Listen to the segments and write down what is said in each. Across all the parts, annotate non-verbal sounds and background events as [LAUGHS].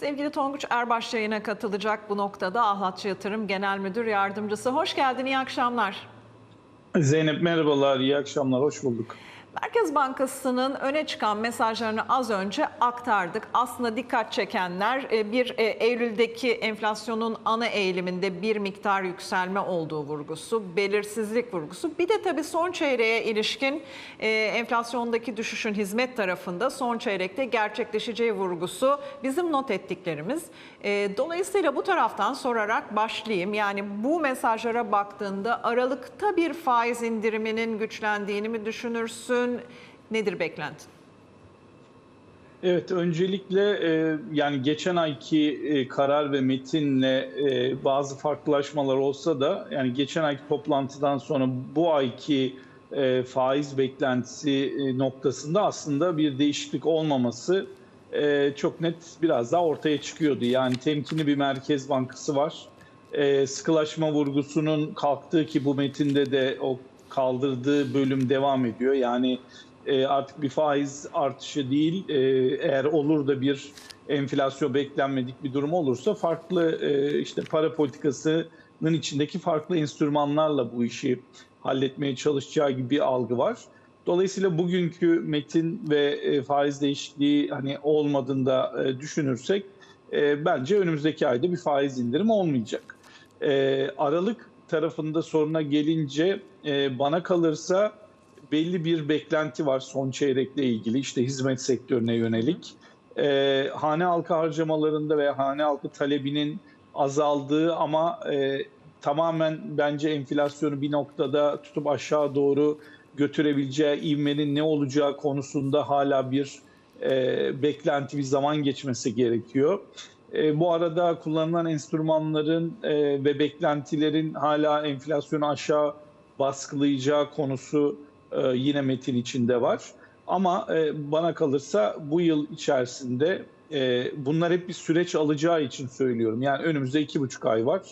Sevgili Tonguç Erbaş yayına katılacak bu noktada Ahlatçı Yatırım Genel Müdür Yardımcısı. Hoş geldin, iyi akşamlar. Zeynep merhabalar, iyi akşamlar, hoş bulduk. Merkez Bankası'nın öne çıkan mesajlarını az önce aktardık. Aslında dikkat çekenler e, bir e, Eylül'deki enflasyonun ana eğiliminde bir miktar yükselme olduğu vurgusu, belirsizlik vurgusu. Bir de tabii son çeyreğe ilişkin e, enflasyondaki düşüşün hizmet tarafında son çeyrekte gerçekleşeceği vurgusu bizim not ettiklerimiz. E, Dolayısıyla bu taraftan sorarak başlayayım. Yani bu mesajlara baktığında Aralık'ta bir faiz indiriminin güçlendiğini mi düşünürsün? Nedir beklentin? Evet, öncelikle e, yani geçen ayki e, karar ve metinle e, bazı farklılaşmalar olsa da yani geçen ayki toplantıdan sonra bu ayki e, faiz beklentisi e, noktasında aslında bir değişiklik olmaması e, çok net biraz daha ortaya çıkıyordu. Yani temkinli bir merkez bankası var. E, sıkılaşma vurgusunun kalktığı ki bu metinde de o kaldırdığı bölüm devam ediyor. Yani e, artık bir faiz artışı değil, e, eğer olur da bir enflasyon beklenmedik bir durum olursa farklı e, işte para politikasının içindeki farklı enstrümanlarla bu işi halletmeye çalışacağı gibi bir algı var. Dolayısıyla bugünkü metin ve e, faiz değişikliği hani olmadığında e, düşünürsek e, bence önümüzdeki ayda bir faiz indirimi olmayacak. Aralık tarafında soruna gelince bana kalırsa belli bir beklenti var son çeyrekle ilgili işte hizmet sektörüne yönelik. Hane halkı harcamalarında ve hane halkı talebinin azaldığı ama tamamen bence enflasyonu bir noktada tutup aşağı doğru götürebileceği ivmenin ne olacağı konusunda hala bir e, beklenti, bir zaman geçmesi gerekiyor. E, bu arada kullanılan enstrümanların e, ve beklentilerin hala enflasyonu aşağı baskılayacağı konusu e, yine metin içinde var. Ama e, bana kalırsa bu yıl içerisinde e, bunlar hep bir süreç alacağı için söylüyorum. Yani önümüzde iki buçuk ay var.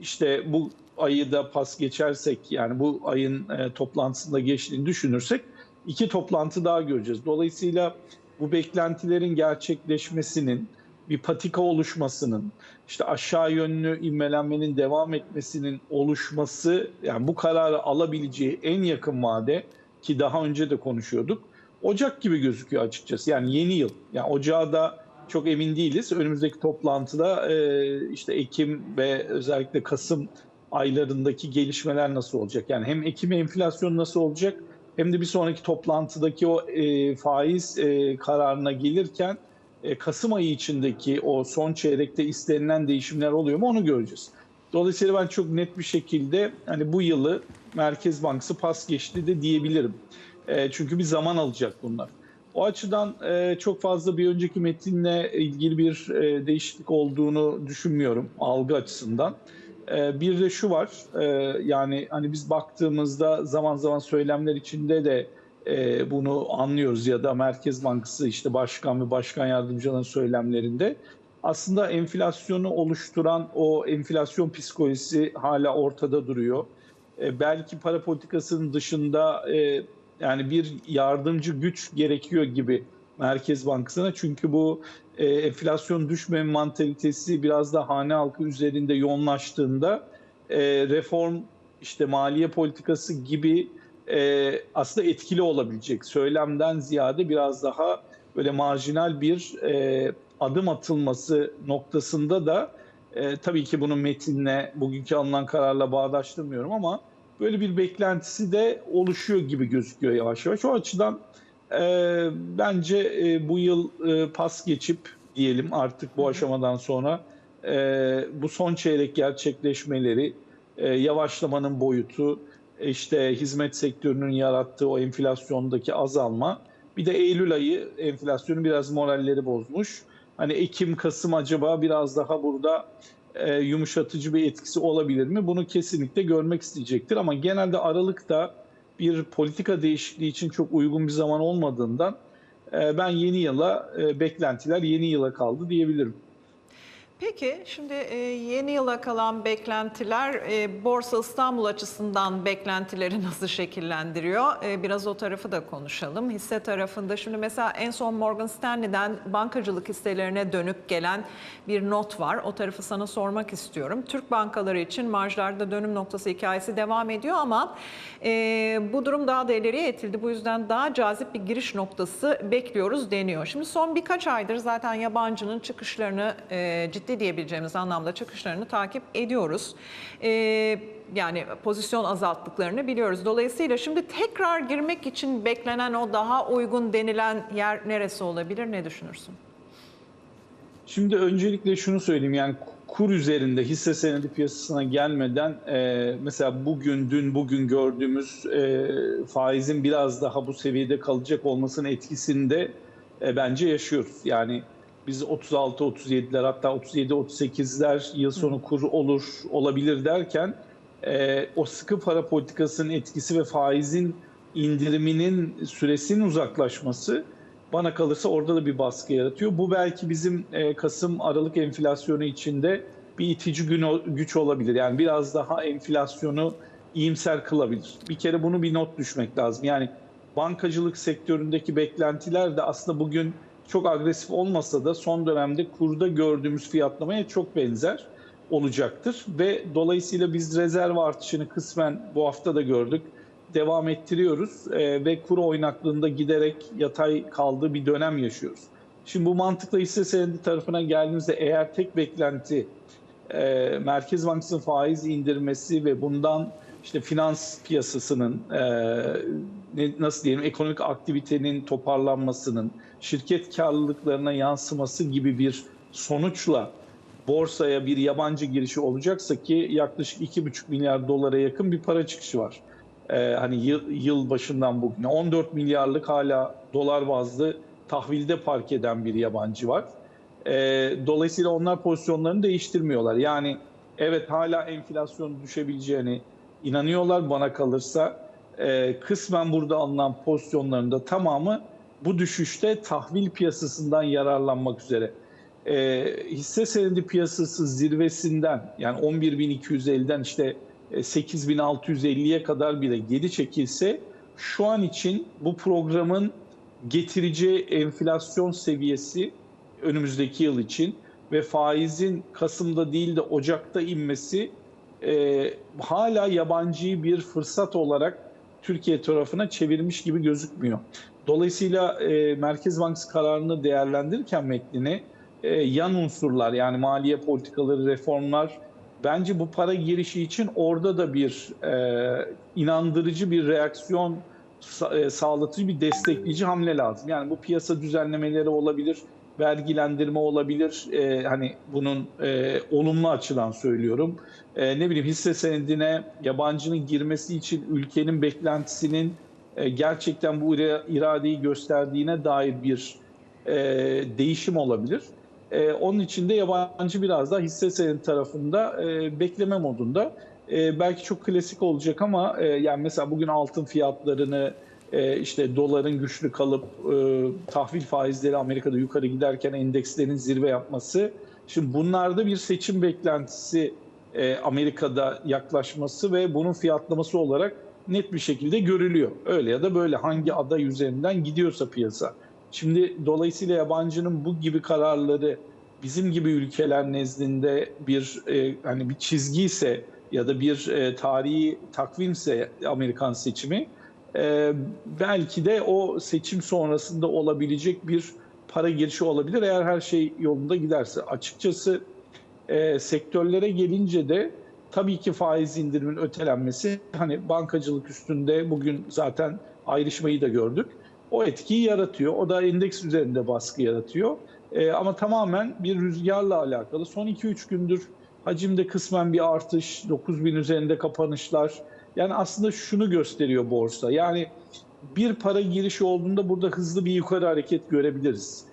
İşte bu ayı da pas geçersek yani bu ayın e, toplantısında geçtiğini düşünürsek iki toplantı daha göreceğiz. Dolayısıyla bu beklentilerin gerçekleşmesinin bir patika oluşmasının, işte aşağı yönlü ivmelenmenin devam etmesinin oluşması, yani bu kararı alabileceği en yakın vade ki daha önce de konuşuyorduk, Ocak gibi gözüküyor açıkçası. Yani yeni yıl. Yani Ocağı da çok emin değiliz. Önümüzdeki toplantıda e, işte Ekim ve özellikle Kasım aylarındaki gelişmeler nasıl olacak? Yani hem Ekim enflasyon nasıl olacak hem de bir sonraki toplantıdaki o e, faiz e, kararına gelirken e, Kasım ayı içindeki o son çeyrekte istenilen değişimler oluyor mu onu göreceğiz. Dolayısıyla ben çok net bir şekilde hani bu yılı Merkez Bankası pas geçti de diyebilirim. E, çünkü bir zaman alacak bunlar. O açıdan e, çok fazla bir önceki metinle ilgili bir e, değişiklik olduğunu düşünmüyorum algı açısından. E, bir de şu var e, yani hani biz baktığımızda zaman zaman söylemler içinde de e, bunu anlıyoruz ya da Merkez Bankası işte başkan ve başkan yardımcılarının söylemlerinde aslında enflasyonu oluşturan o enflasyon psikolojisi hala ortada duruyor. E, belki para politikasının dışında yani bir yardımcı güç gerekiyor gibi Merkez Bankası'na. Çünkü bu e, enflasyon düşme mantalitesi biraz da hane halkı üzerinde yoğunlaştığında e, reform işte maliye politikası gibi e, aslında etkili olabilecek söylemden ziyade biraz daha böyle marjinal bir e, adım atılması noktasında da e, tabii ki bunun metinle bugünkü alınan kararla bağdaştırmıyorum ama böyle bir beklentisi de oluşuyor gibi gözüküyor yavaş yavaş. O açıdan e, bence e, bu yıl e, pas geçip diyelim artık bu aşamadan sonra e, bu son çeyrek gerçekleşmeleri, e, yavaşlamanın boyutu, işte hizmet sektörünün yarattığı o enflasyondaki azalma, bir de Eylül ayı enflasyonu biraz moralleri bozmuş. Hani Ekim, Kasım acaba biraz daha burada e, yumuşatıcı bir etkisi olabilir mi? Bunu kesinlikle görmek isteyecektir ama genelde Aralık'ta bir politika değişikliği için çok uygun bir zaman olmadığından e, ben yeni yıla e, beklentiler yeni yıla kaldı diyebilirim. Peki şimdi e, yeni yıla kalan beklentiler e, Borsa İstanbul açısından beklentileri [LAUGHS] nasıl şekillendiriyor? E, biraz o tarafı da konuşalım. Hisse tarafında şimdi mesela en son Morgan Stanley'den bankacılık hisselerine dönük gelen bir not var. O tarafı sana sormak istiyorum. Türk bankaları için marjlarda dönüm noktası hikayesi devam ediyor ama bu durum daha da ileriye itildi. Bu yüzden daha cazip bir giriş noktası bekliyoruz deniyor. Şimdi son birkaç aydır zaten yabancının çıkışlarını ciddi diyebileceğimiz anlamda çıkışlarını takip ediyoruz. E, yani pozisyon azalttıklarını biliyoruz. Dolayısıyla şimdi tekrar girmek için beklenen o daha uygun denilen yer neresi olabilir? Ne düşünürsün? Şimdi öncelikle şunu söyleyeyim yani kur üzerinde hisse senedi piyasasına gelmeden e, mesela bugün dün bugün gördüğümüz e, faizin biraz daha bu seviyede kalacak olmasının etkisinde e, bence yaşıyoruz. Yani biz 36-37'ler hatta 37-38'ler yıl sonu kur olur olabilir derken e, o sıkı para politikasının etkisi ve faizin indiriminin süresinin uzaklaşması bana kalırsa orada da bir baskı yaratıyor. Bu belki bizim e, Kasım Aralık enflasyonu içinde bir itici güç olabilir. Yani biraz daha enflasyonu iyimser kılabilir. Bir kere bunu bir not düşmek lazım. Yani bankacılık sektöründeki beklentiler de aslında bugün çok agresif olmasa da son dönemde kurda gördüğümüz fiyatlamaya çok benzer olacaktır. Ve dolayısıyla biz rezerv artışını kısmen bu hafta da gördük devam ettiriyoruz e, ve kuru oynaklığında giderek yatay kaldığı bir dönem yaşıyoruz. Şimdi bu mantıkla hisse senedi tarafına geldiğimizde eğer tek beklenti e, Merkez Bankası'nın faiz indirmesi ve bundan işte finans piyasasının e, nasıl diyelim ekonomik aktivitenin toparlanmasının şirket karlılıklarına yansıması gibi bir sonuçla borsaya bir yabancı girişi olacaksa ki yaklaşık 2,5 milyar dolara yakın bir para çıkışı var e, hani yıl, yıl başından bugüne 14 milyarlık hala dolar bazlı tahvilde park eden bir yabancı var. E, dolayısıyla onlar pozisyonlarını değiştirmiyorlar. Yani evet hala enflasyon düşebileceğini inanıyorlar bana kalırsa. E, kısmen burada alınan pozisyonlarında tamamı bu düşüşte tahvil piyasasından yararlanmak üzere. E, hisse senedi piyasası zirvesinden yani 11.250'den işte 8650'ye kadar bile geri çekilse şu an için bu programın getireceği enflasyon seviyesi önümüzdeki yıl için ve faizin Kasım'da değil de Ocak'ta inmesi e, hala yabancıyı bir fırsat olarak Türkiye tarafına çevirmiş gibi gözükmüyor. Dolayısıyla e, Merkez Bankası kararını değerlendirirken metnini e, yan unsurlar yani maliye politikaları, reformlar bence bu para girişi için orada da bir e, inandırıcı bir reaksiyon e, sağlatıcı bir destekleyici hamle lazım. Yani bu piyasa düzenlemeleri olabilir, vergilendirme olabilir. E, hani bunun e, olumlu açıdan söylüyorum. E, ne bileyim hisse senedine yabancının girmesi için ülkenin beklentisinin e, gerçekten bu iradeyi gösterdiğine dair bir e, değişim olabilir. E, onun için de yabancı biraz daha hisse senedi tarafında e, bekleme modunda. E, belki çok klasik olacak ama e, yani mesela bugün altın fiyatlarını işte doların güçlü kalıp e, tahvil faizleri Amerika'da yukarı giderken endekslerin zirve yapması. Şimdi bunlarda bir seçim beklentisi e, Amerika'da yaklaşması ve bunun fiyatlaması olarak net bir şekilde görülüyor. Öyle ya da böyle hangi aday üzerinden gidiyorsa piyasa. Şimdi dolayısıyla yabancının bu gibi kararları bizim gibi ülkeler nezdinde bir e, hani bir çizgi ise ya da bir e, tarihi takvimse Amerikan seçimi e, belki de o seçim sonrasında olabilecek bir para girişi olabilir eğer her şey yolunda giderse. Açıkçası e, sektörlere gelince de tabii ki faiz indirimin ötelenmesi hani bankacılık üstünde bugün zaten ayrışmayı da gördük o etkiyi yaratıyor. O da endeks üzerinde baskı yaratıyor. E, ama tamamen bir rüzgarla alakalı. Son 2-3 gündür hacimde kısmen bir artış, 9000 üzerinde kapanışlar. Yani aslında şunu gösteriyor borsa. Yani bir para girişi olduğunda burada hızlı bir yukarı hareket görebiliriz.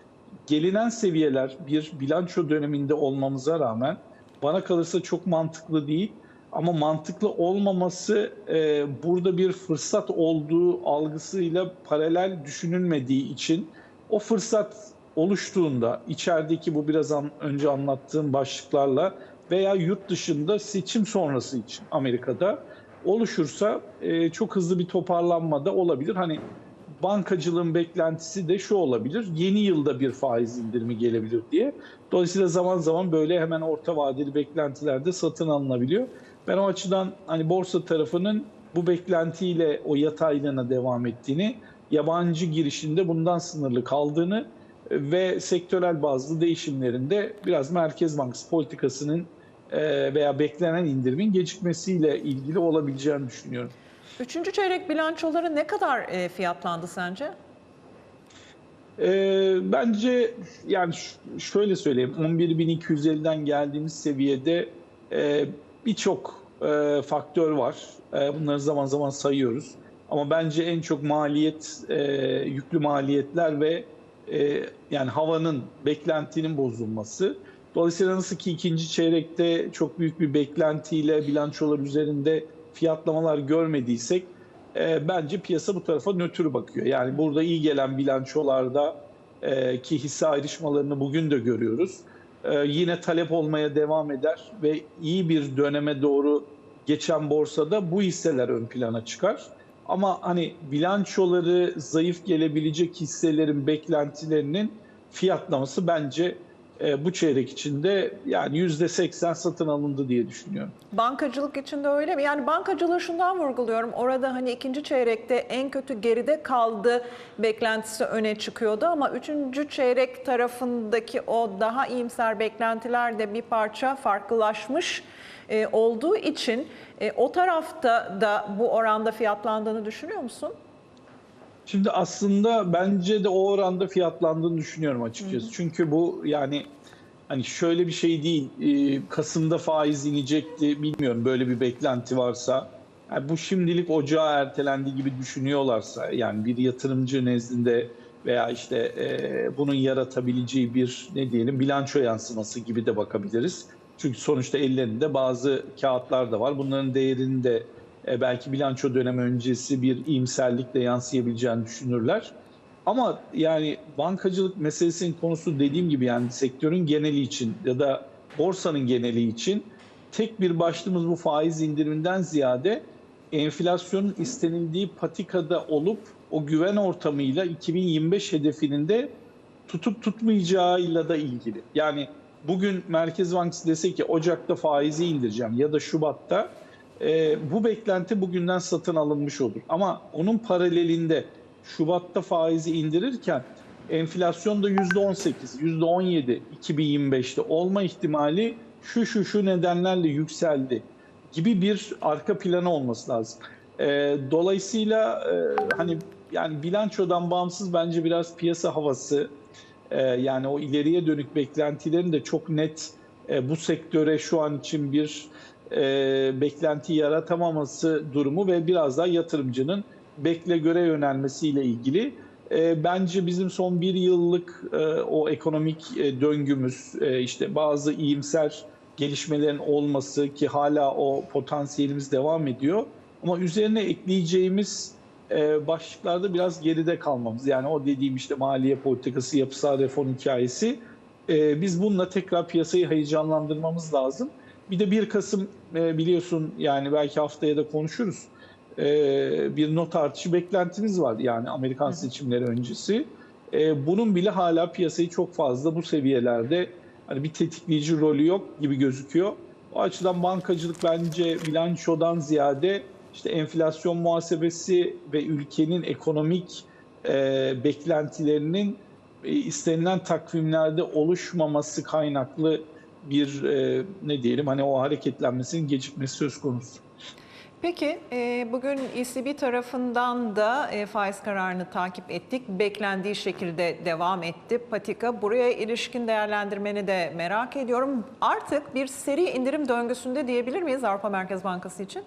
Gelinen seviyeler bir bilanço döneminde olmamıza rağmen bana kalırsa çok mantıklı değil. Ama mantıklı olmaması e, burada bir fırsat olduğu algısıyla paralel düşünülmediği için o fırsat oluştuğunda içerideki bu biraz an, önce anlattığım başlıklarla veya yurt dışında seçim sonrası için Amerika'da oluşursa e, çok hızlı bir toparlanma da olabilir. Hani bankacılığın beklentisi de şu olabilir. Yeni yılda bir faiz indirimi gelebilir diye. Dolayısıyla zaman zaman böyle hemen orta vadeli beklentilerde satın alınabiliyor. Ben o açıdan hani borsa tarafının bu beklentiyle o yataylığına devam ettiğini, yabancı girişinde bundan sınırlı kaldığını ve sektörel bazlı değişimlerinde biraz Merkez Bankası politikasının e, veya beklenen indirimin gecikmesiyle ilgili olabileceğini düşünüyorum. Üçüncü çeyrek bilançoları ne kadar e, fiyatlandı sence? Ee, bence yani şöyle söyleyeyim 11.250'den geldiğimiz seviyede e, birçok e, faktör var. E, bunları zaman zaman sayıyoruz. Ama bence en çok maliyet, e, yüklü maliyetler ve e, yani havanın, beklentinin bozulması. Dolayısıyla nasıl ki ikinci çeyrekte çok büyük bir beklentiyle bilançolar üzerinde fiyatlamalar görmediysek e, bence piyasa bu tarafa nötr bakıyor. Yani burada iyi gelen bilançolarda e, ki hisse ayrışmalarını bugün de görüyoruz. E, yine talep olmaya devam eder ve iyi bir döneme doğru geçen borsada bu hisseler ön plana çıkar. Ama hani bilançoları zayıf gelebilecek hisselerin beklentilerinin fiyatlaması bence e, bu çeyrek içinde yani %80 satın alındı diye düşünüyorum. Bankacılık için de öyle mi? Yani bankacılığı şundan vurguluyorum. Orada hani ikinci çeyrekte en kötü geride kaldı beklentisi öne çıkıyordu ama üçüncü çeyrek tarafındaki o daha iyimser beklentiler de bir parça farklılaşmış e, olduğu için e, o tarafta da bu oranda fiyatlandığını düşünüyor musun? Şimdi aslında bence de o oranda fiyatlandığını düşünüyorum açıkçası. Çünkü bu yani hani şöyle bir şey değil. e, Kasım'da faiz inecekti. Bilmiyorum böyle bir beklenti varsa. Yani bu şimdilik ocağa ertelendi gibi düşünüyorlarsa yani bir yatırımcı nezdinde veya işte e, bunun yaratabileceği bir ne diyelim bilanço yansıması gibi de bakabiliriz. Çünkü sonuçta ellerinde bazı kağıtlar da var. Bunların değerini de e, belki bilanço dönemi öncesi bir iyimserlikle yansıyabileceğini düşünürler. Ama yani bankacılık meselesinin konusu dediğim gibi yani sektörün geneli için ya da borsanın geneli için tek bir başlığımız bu faiz indiriminden ziyade enflasyonun istenildiği patikada olup o güven ortamıyla 2025 hedefinin de tutup tutmayacağıyla da ilgili. Yani bugün Merkez Bankası dese ki Ocak'ta faizi indireceğim ya da Şubat'ta e, bu beklenti bugünden satın alınmış olur. Ama onun paralelinde Şubat'ta faizi indirirken enflasyon da %18, %17 2025'te olma ihtimali şu şu şu nedenlerle yükseldi gibi bir arka planı olması lazım. E, dolayısıyla e, hani yani bilançodan bağımsız bence biraz piyasa havası e, yani o ileriye dönük beklentilerin de çok net e, bu sektöre şu an için bir e, beklenti yaratamaması durumu ve biraz daha yatırımcının bekle göre yönelmesiyle ilgili. E, bence bizim son bir yıllık e, o ekonomik e, döngümüz, e, işte bazı iyimser gelişmelerin olması ki hala o potansiyelimiz devam ediyor. Ama üzerine ekleyeceğimiz e, başlıklarda biraz geride kalmamız. Yani o dediğim işte maliye politikası, yapısal reform hikayesi. E, biz bununla tekrar piyasayı heyecanlandırmamız lazım. Bir de 1 Kasım e, biliyorsun yani belki haftaya da konuşuruz. E, bir not artışı beklentimiz var yani Amerikan seçimleri öncesi. E, bunun bile hala piyasayı çok fazla bu seviyelerde hani bir tetikleyici rolü yok gibi gözüküyor. O açıdan bankacılık bence bilançodan ziyade işte enflasyon muhasebesi ve ülkenin ekonomik e, beklentilerinin e, istenilen takvimlerde oluşmaması kaynaklı bir e, ne diyelim hani o hareketlenmesinin gecikmesi söz konusu. Peki e, bugün ECB tarafından da e, faiz kararını takip ettik. Beklendiği şekilde devam etti. Patika buraya ilişkin değerlendirmeni de merak ediyorum. Artık bir seri indirim döngüsünde diyebilir miyiz Avrupa Merkez Bankası için?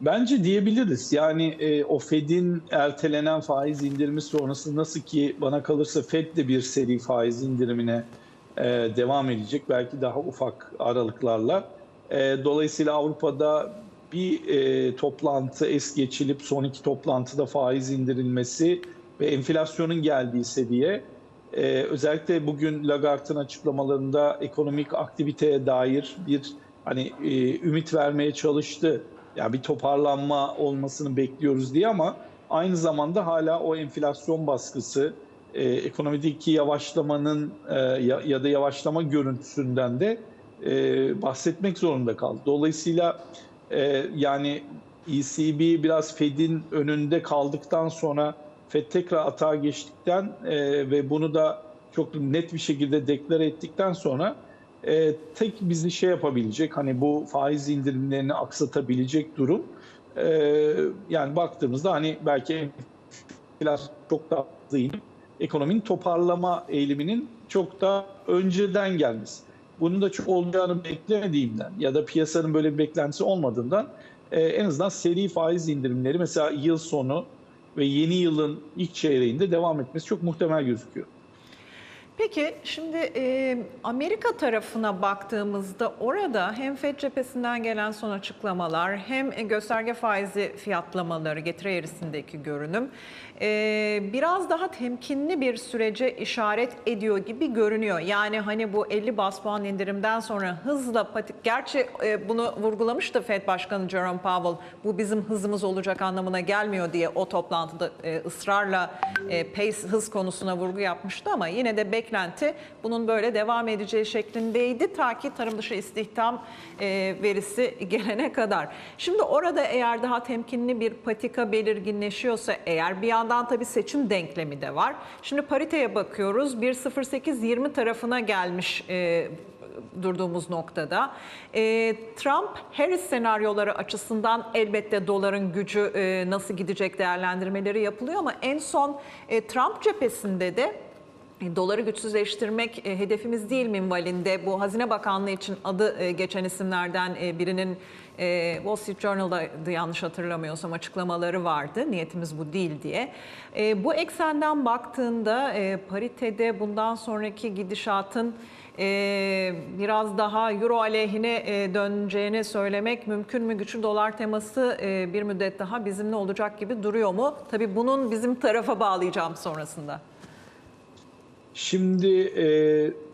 Bence diyebiliriz. Yani e, o Fed'in ertelenen faiz indirimi sonrası nasıl ki bana kalırsa Fed de bir seri faiz indirimine e, devam edecek. Belki daha ufak aralıklarla. E, dolayısıyla Avrupa'da bir e, toplantı es geçilip son iki toplantıda faiz indirilmesi ve enflasyonun geldiği seviye Ee, özellikle bugün Lagarde'ın açıklamalarında ekonomik aktiviteye dair bir hani e, ümit vermeye çalıştı. Yani bir toparlanma olmasını bekliyoruz diye ama aynı zamanda hala o enflasyon baskısı, e, ekonomideki yavaşlamanın e, ya, ya da yavaşlama görüntüsünden de e, bahsetmek zorunda kaldı. Dolayısıyla e, yani ECB biraz Fed'in önünde kaldıktan sonra Fed tekrar atağa geçtikten e, ve bunu da çok net bir şekilde deklare ettikten sonra e, tek bizi şey yapabilecek hani bu faiz indirimlerini aksatabilecek durum e, yani baktığımızda hani belki enflasyon çok daha hızlı inip ekonominin toparlama eğiliminin çok daha önceden gelmesi. Bunun da çok olacağını beklemediğimden ya da piyasanın böyle bir beklentisi olmadığından e, en azından seri faiz indirimleri mesela yıl sonu ve yeni yılın ilk çeyreğinde devam etmesi çok muhtemel gözüküyor. Peki şimdi e, Amerika tarafına baktığımızda orada hem FED cephesinden gelen son açıklamalar hem e, gösterge faizi fiyatlamaları getiri eğrisindeki görünüm e, biraz daha temkinli bir sürece işaret ediyor gibi görünüyor. Yani hani bu 50 bas puan indirimden sonra hızla patik gerçi e, bunu vurgulamıştı FED Başkanı Jerome Powell bu bizim hızımız olacak anlamına gelmiyor diye o toplantıda e, ısrarla e, pace hız konusuna vurgu yapmıştı ama yine de beklenti bunun böyle devam edeceği şeklindeydi ta ki tarım dışı istihdam e, verisi [LAUGHS] gelene kadar. Şimdi orada eğer daha temkinli bir patika belirginleşiyorsa eğer bir yandan tabii seçim denklemi de var. Şimdi pariteye bakıyoruz 1.08-20 tarafına gelmiş e, durduğumuz noktada. E, Trump-Harris senaryoları açısından elbette doların gücü e, nasıl gidecek değerlendirmeleri yapılıyor ama en son e, Trump cephesinde de Doları güçsüzleştirmek e, hedefimiz değil minvalinde bu Hazine Bakanlığı için adı e, geçen isimlerden e, birinin e, Wall Street Journal'da yanlış hatırlamıyorsam açıklamaları vardı. Niyetimiz bu değil diye. E, bu eksenden baktığında e, paritede bundan sonraki gidişatın e, biraz daha euro aleyhine e, döneceğini söylemek mümkün mü? Güçlü dolar teması e, bir müddet daha bizimle olacak gibi duruyor mu? Tabii bunun bizim tarafa bağlayacağım sonrasında. Şimdi e,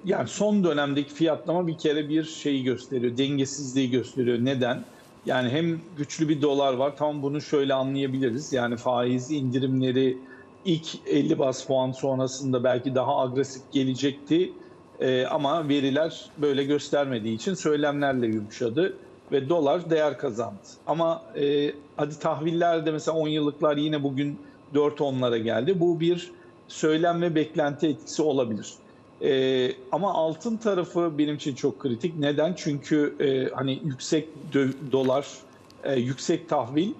yani son dönemdeki fiyatlama bir kere bir şeyi gösteriyor, dengesizliği gösteriyor. Neden? Yani hem güçlü bir dolar var, tam bunu şöyle anlayabiliriz. Yani faiz indirimleri ilk 50 bas puan sonrasında belki daha agresif gelecekti. E, ama veriler böyle göstermediği için söylemlerle yumuşadı ve dolar değer kazandı. Ama e, hadi tahvillerde mesela 10 yıllıklar yine bugün 4 onlara geldi. Bu bir söylem ve beklenti etkisi olabilir. Ee, ama altın tarafı benim için çok kritik. Neden? Çünkü e, hani yüksek dolar, e, yüksek tahvil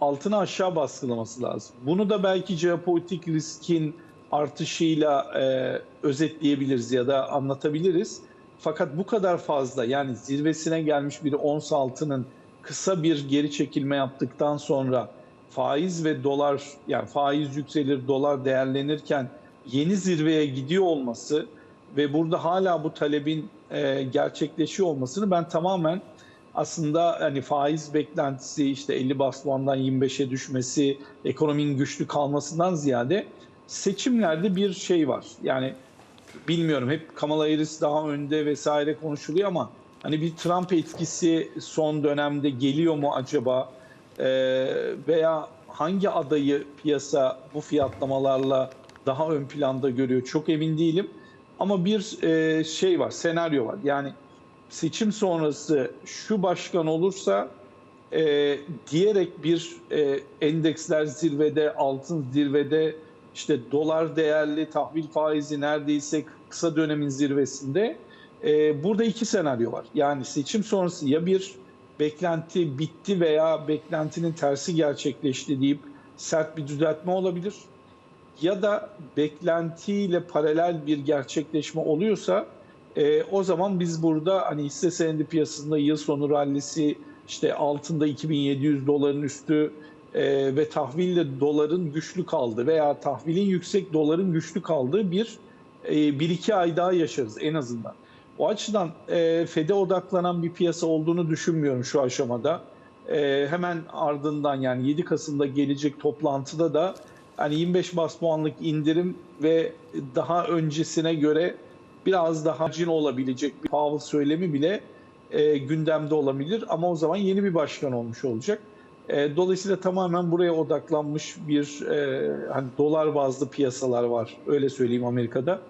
altını aşağı baskılaması lazım. Bunu da belki jeopolitik riskin artışıyla e, özetleyebiliriz ya da anlatabiliriz. Fakat bu kadar fazla yani zirvesine gelmiş bir ons altının kısa bir geri çekilme yaptıktan sonra faiz ve dolar yani faiz yükselir dolar değerlenirken yeni zirveye gidiyor olması ve burada hala bu talebin e, gerçekleşiyor olmasını ben tamamen aslında hani faiz beklentisi işte 50 bas puandan 25'e düşmesi, ekonominin güçlü kalmasından ziyade seçimlerde bir şey var. Yani bilmiyorum hep Kamala Harris daha önde vesaire konuşuluyor ama hani bir Trump etkisi son dönemde geliyor mu acaba? Ee, veya hangi adayı piyasa bu fiyatlamalarla daha ön planda görüyor çok emin değilim. Ama bir e, şey var, senaryo var. Yani seçim sonrası şu başkan olursa e, diyerek bir e, endeksler zirvede, altın zirvede, işte dolar değerli, tahvil faizi neredeyse kısa dönemin zirvesinde. E, burada iki senaryo var. Yani seçim sonrası ya bir beklenti bitti veya beklentinin tersi gerçekleşti deyip sert bir düzeltme olabilir. Ya da beklentiyle paralel bir gerçekleşme oluyorsa e, o zaman biz burada hani hisse senedi piyasasında yıl sonu rallisi işte altında 2700 doların üstü e, ve tahville doların güçlü kaldı veya tahvilin yüksek doların güçlü kaldığı bir e, bir iki ay daha yaşarız en azından. O açıdan e, FED'e odaklanan bir piyasa olduğunu düşünmüyorum şu aşamada. E, hemen ardından yani 7 Kasım'da gelecek toplantıda da hani 25 bas puanlık indirim ve daha öncesine göre biraz daha cin olabilecek bir Powell söylemi bile e, gündemde olabilir ama o zaman yeni bir başkan olmuş olacak. E, dolayısıyla tamamen buraya odaklanmış bir e, hani dolar bazlı piyasalar var öyle söyleyeyim Amerika'da.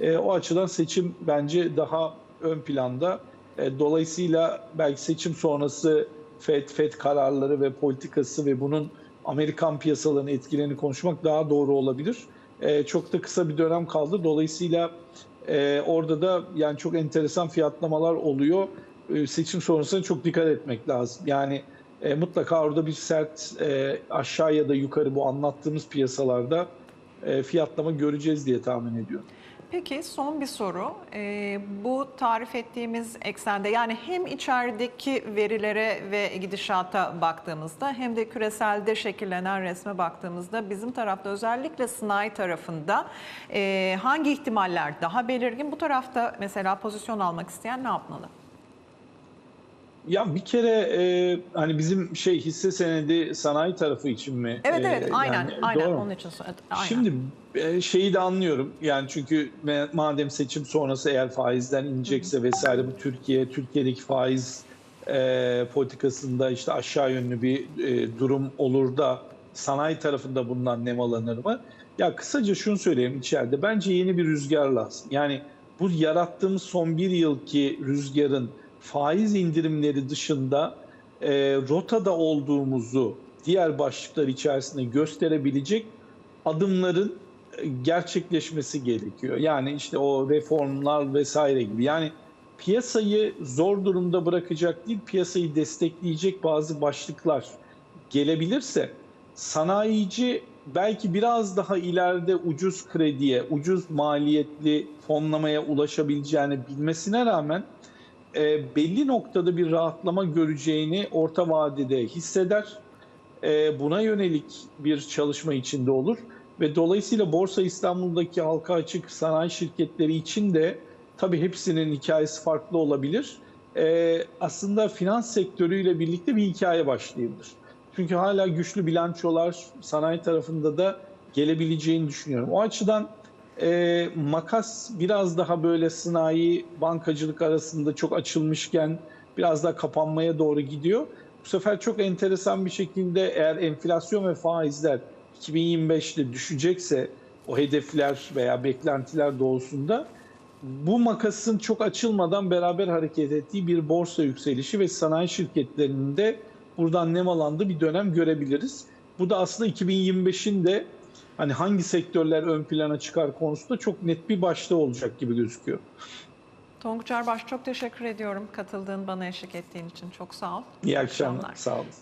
E, o açıdan seçim bence daha ön planda. E, dolayısıyla belki seçim sonrası FED, FED kararları ve politikası ve bunun Amerikan piyasalarının etkilerini konuşmak daha doğru olabilir. E, çok da kısa bir dönem kaldı. Dolayısıyla e, orada da yani çok enteresan fiyatlamalar oluyor. E, seçim sonrasında çok dikkat etmek lazım. Yani e, mutlaka orada bir sert e, aşağı ya da yukarı bu anlattığımız piyasalarda e, fiyatlama göreceğiz diye tahmin ediyorum. Peki son bir soru. Ee, bu tarif ettiğimiz eksende yani hem içerideki verilere ve gidişata baktığımızda hem de küreselde şekillenen resme baktığımızda bizim tarafta özellikle sanayi tarafında e, hangi ihtimaller daha belirgin? Bu tarafta mesela pozisyon almak isteyen ne yapmalı? Ya bir kere e, hani bizim şey hisse senedi sanayi tarafı için mi? Evet E, evet aynen yani aynen doğru onun için. Aynen. Şimdi e, şeyi de anlıyorum. Yani çünkü madem seçim sonrası eğer faizden inecekse vesaire bu Türkiye Türkiye'deki faiz e, politikasında işte aşağı yönlü bir e, durum olur da sanayi tarafında bundan nemalanır mı? Ya kısaca şunu söyleyeyim içeride. Bence yeni bir rüzgar lazım. Yani bu yarattığımız son bir yılki rüzgarın faiz indirimleri dışında e, rotada olduğumuzu diğer başlıklar içerisinde gösterebilecek adımların e, gerçekleşmesi gerekiyor. Yani işte o reformlar vesaire gibi. Yani piyasayı zor durumda bırakacak değil, piyasayı destekleyecek bazı başlıklar gelebilirse sanayici belki biraz daha ileride ucuz krediye, ucuz maliyetli fonlamaya ulaşabileceğini bilmesine rağmen e, belli noktada bir rahatlama göreceğini orta vadede hisseder. E, buna yönelik bir çalışma içinde olur ve dolayısıyla Borsa İstanbul'daki halka açık sanayi şirketleri için de tabii hepsinin hikayesi farklı olabilir. E, aslında finans sektörüyle birlikte bir hikaye başlayabilir. Çünkü hala güçlü bilançolar sanayi tarafında da gelebileceğini düşünüyorum. O açıdan e, makas biraz daha böyle sanayi, bankacılık arasında çok açılmışken biraz daha kapanmaya doğru gidiyor. Bu sefer çok enteresan bir şekilde eğer enflasyon ve faizler 2025'te düşecekse o hedefler veya beklentiler doğrusunda bu makasın çok açılmadan beraber hareket ettiği bir borsa yükselişi ve sanayi şirketlerinin de buradan nemalandığı bir dönem görebiliriz. Bu da aslında 2025'in de hani hangi sektörler ön plana çıkar konusunda çok net bir başta olacak gibi gözüküyor. Tonguç Erbaş çok teşekkür ediyorum katıldığın bana eşlik ettiğin için çok sağ ol. İyi akşamlar. Sağ olun.